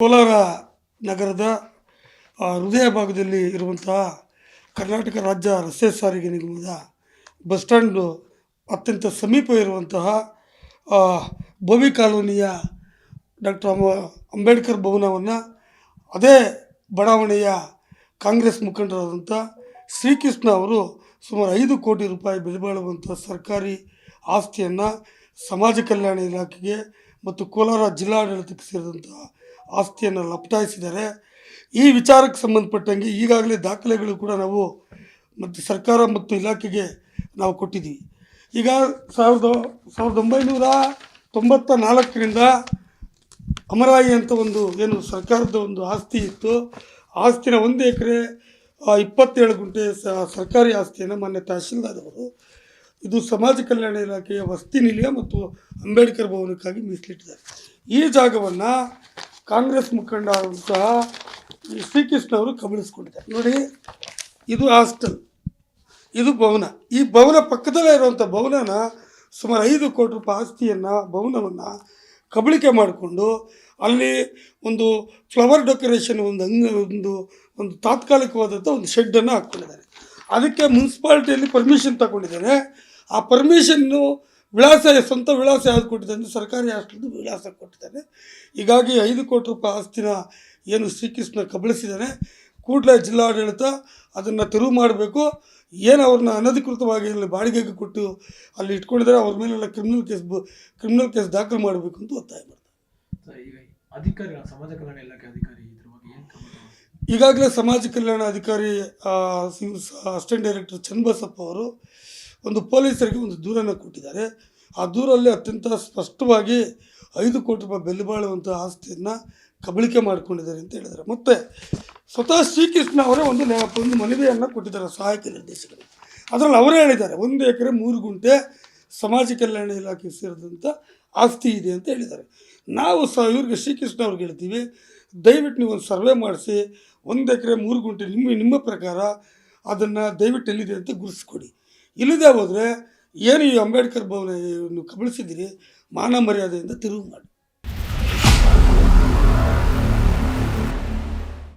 ಕೋಲಾರ ನಗರದ ಹೃದಯ ಭಾಗದಲ್ಲಿ ಇರುವಂತಹ ಕರ್ನಾಟಕ ರಾಜ್ಯ ರಸ್ತೆ ಸಾರಿಗೆ ನಿಗಮದ ಬಸ್ ಸ್ಟ್ಯಾಂಡು ಅತ್ಯಂತ ಸಮೀಪ ಇರುವಂತಹ ಬೋವಿ ಕಾಲೋನಿಯ ಡಾಕ್ಟರ್ ಅಂಬೇಡ್ಕರ್ ಭವನವನ್ನು ಅದೇ ಬಡಾವಣೆಯ ಕಾಂಗ್ರೆಸ್ ಮುಖಂಡರಾದಂಥ ಶ್ರೀಕೃಷ್ಣ ಅವರು ಸುಮಾರು ಐದು ಕೋಟಿ ರೂಪಾಯಿ ಬೆಲೆ ಬಾಳುವಂಥ ಸರ್ಕಾರಿ ಆಸ್ತಿಯನ್ನು ಸಮಾಜ ಕಲ್ಯಾಣ ಇಲಾಖೆಗೆ ಮತ್ತು ಕೋಲಾರ ಜಿಲ್ಲಾಡಳಿತಕ್ಕೆ ಸೇರಿದಂಥ ಆಸ್ತಿಯನ್ನು ಲಪಟಾಯಿಸಿದ್ದಾರೆ. ಈ ವಿಚಾರಕ್ಕೆ ಸಂಬಂಧಪಟ್ಟಂಗೆ ಈಗಾಗಲೇ ದಾಖಲೆಗಳು ಕೂಡ ನಾವು ಮತ್ತು ಸರ್ಕಾರ ಮತ್ತು ಇಲಾಖೆಗೆ ನಾವು ಕೊಟ್ಟಿದ್ದೀವಿ. ಈಗ ಸಾವಿರದ ಸಾವಿರದ ಒಂಬೈನೂರ ತೊಂಬತ್ತ ನಾಲ್ಕರಿಂದ ಅಮರಾಯಿ ಅಂತ ಒಂದು ಏನು ಸರ್ಕಾರದ ಒಂದು ಆಸ್ತಿ ಇತ್ತು. ಆಸ್ತಿನ ಒಂದು ಎಕರೆ ಇಪ್ಪತ್ತೇಳು ಗುಂಟೆ ಸರ್ಕಾರಿ ಆಸ್ತಿಯನ್ನು ಮಾನ್ಯ ತಹಶೀಲ್ದಾರ್ ಅವರು ಇದು ಸಮಾಜ ಕಲ್ಯಾಣ ಇಲಾಖೆಯ ವಸತಿ ನಿಲಯ ಮತ್ತು ಅಂಬೇಡ್ಕರ್ ಭವನಕ್ಕಾಗಿ ಮೀಸಲಿಟ್ಟಿದ್ದಾರೆ. ಈ ಜಾಗವನ್ನು ಕಾಂಗ್ರೆಸ್ ಮುಖಂಡ ಆದಂತಹ ಶ್ರೀಕೃಷ್ಣ ಅವರು ಕಬಳಿಸ್ಕೊಂಡಿದ್ದಾರೆ. ನೋಡಿ, ಇದು ಹಾಸ್ಟೆಲ್, ಇದು ಭವನ. ಈ ಭವನ ಪಕ್ಕದಲ್ಲೇ ಇರುವಂಥ ಭವನನ ಸುಮಾರು ಐದು ಕೋಟಿ ರೂಪಾಯಿ ಆಸ್ತಿಯನ್ನು, ಭವನವನ್ನು ಕಬಳಿಕೆ ಮಾಡಿಕೊಂಡು ಅಲ್ಲಿ ಒಂದು ಫ್ಲವರ್ ಡೆಕೋರೇಷನ್ ಒಂದು ಅಂಗ, ಒಂದು ಒಂದು ತಾತ್ಕಾಲಿಕವಾದಂಥ ಒಂದು ಶೆಡ್ಡನ್ನು ಹಾಕ್ಕೊಂಡಿದ್ದಾರೆ. ಅದಕ್ಕೆ ಮುನ್ಸಿಪಾಲ್ಟಿಯಲ್ಲಿ ಪರ್ಮಿಷನ್ ತಗೊಂಡಿದ್ದಾರೆ ಆ ಪರ್ಮಿಷನ್ನು ವಿಳಾಸ ಸ್ವಂತ ವಿಳಾಸ ಯಾವ್ದು ಕೊಟ್ಟಿದ್ದಾನೆ ಸರ್ಕಾರಿ ಹಾಸ್ಟೆಲ್ದು ವಿಳಾಸ ಕೊಟ್ಟಿದ್ದಾನೆ ಹೀಗಾಗಿ ಐದು ಕೋಟಿ ರೂಪಾಯಿ ಆಸ್ತಿನ ಏನು ಶ್ರೀಕೃಷ್ಣ ಕಬಳಿಸಿದ್ದಾನೆ ಕೂಡಲೇ ಜಿಲ್ಲಾಡಳಿತ ಅದನ್ನು ತೆರವು ಮಾಡಬೇಕು. ಏನು ಅವ್ರನ್ನ ಅನಧಿಕೃತವಾಗಿ ಅಲ್ಲಿ ಬಾಡಿಗೆಗೆ ಕೊಟ್ಟು ಅಲ್ಲಿ ಇಟ್ಕೊಂಡಿದ್ದಾರೆ ಅವ್ರ ಮೇಲೆಲ್ಲ ಕ್ರಿಮಿನಲ್ ಕೇಸ್ ಕ್ರಿಮಿನಲ್ ಕೇಸ್ ದಾಖಲು ಮಾಡಬೇಕು ಅಂತ ಒತ್ತಾಯ ಮಾಡ್ತಾರೆ. ಅಧಿಕಾರಿಗಳ ಸಮಾಜ ಕಲ್ಯಾಣ ಇಲಾಖೆ ಅಧಿಕಾರಿ? ಈಗಾಗಲೇ ಸಮಾಜ ಕಲ್ಯಾಣ ಅಧಿಕಾರಿ ಅಸಿಸ್ಟೆಂಟ್ ಡೈರೆಕ್ಟರ್ ಚನ್ನಬಸಪ್ಪ ಅವರು ಒಂದು ಪೊಲೀಸರಿಗೆ ಒಂದು ದೂರನ್ನು ಕೊಟ್ಟಿದ್ದಾರೆ. ಆ ದೂರಲ್ಲಿ ಅತ್ಯಂತ ಸ್ಪಷ್ಟವಾಗಿ ಐದು ಕೋಟಿ ರೂಪಾಯಿ ಬೆಲೆ ಬಾಳುವಂಥ ಆಸ್ತಿಯನ್ನು ಕಬಳಿಕೆ ಮಾಡಿಕೊಂಡಿದ್ದಾರೆ ಅಂತ ಹೇಳಿದ್ದಾರೆ. ಮತ್ತು ಸ್ವತಃ ಶ್ರೀಕೃಷ್ಣ ಅವರೇ ಒಂದು ಒಂದು ಮನವಿಯನ್ನು ಕೊಟ್ಟಿದ್ದಾರೆ ಸಹಾಯಕ ನಿರ್ದೇಶಕರು. ಅದರಲ್ಲಿ ಅವರೇ ಹೇಳಿದ್ದಾರೆ, ಒಂದು ಎಕರೆ ಮೂರು ಗುಂಟೆ ಸಮಾಜ ಕಲ್ಯಾಣ ಇಲಾಖೆಗೆ ಸೇರಿದಂಥ ಆಸ್ತಿ ಇದೆ ಅಂತ ಹೇಳಿದ್ದಾರೆ. ನಾವು ಸಹ ಇವ್ರಿಗೆ ಶ್ರೀಕೃಷ್ಣ ಅವ್ರಿಗೆ ಹೇಳ್ತೀವಿ, ದಯವಿಟ್ಟು ನೀವು ಒಂದು ಸರ್ವೆ ಮಾಡಿಸಿ, ಒಂದು ಎಕರೆ ಮೂರು ಗುಂಟೆ ನಿಮ್ಮ ನಿಮ್ಮ ಪ್ರಕಾರ ಅದನ್ನು ದಯವಿಟ್ಟು ಎಲ್ಲಿದೆ ಅಂತ ಗುರುತಿಸ್ಕೊಡಿ. ಇಲ್ಲದೆ ಹೋದರೆ ಏನು ಈ ಅಂಬೇಡ್ಕರ್ ಭವನ ಕಬಳಿಸಿದ್ದೀರಿ ಮಾನ ಮರ್ಯಾದೆಯಿಂದ ತಿರುವು ಮಾಡಿ.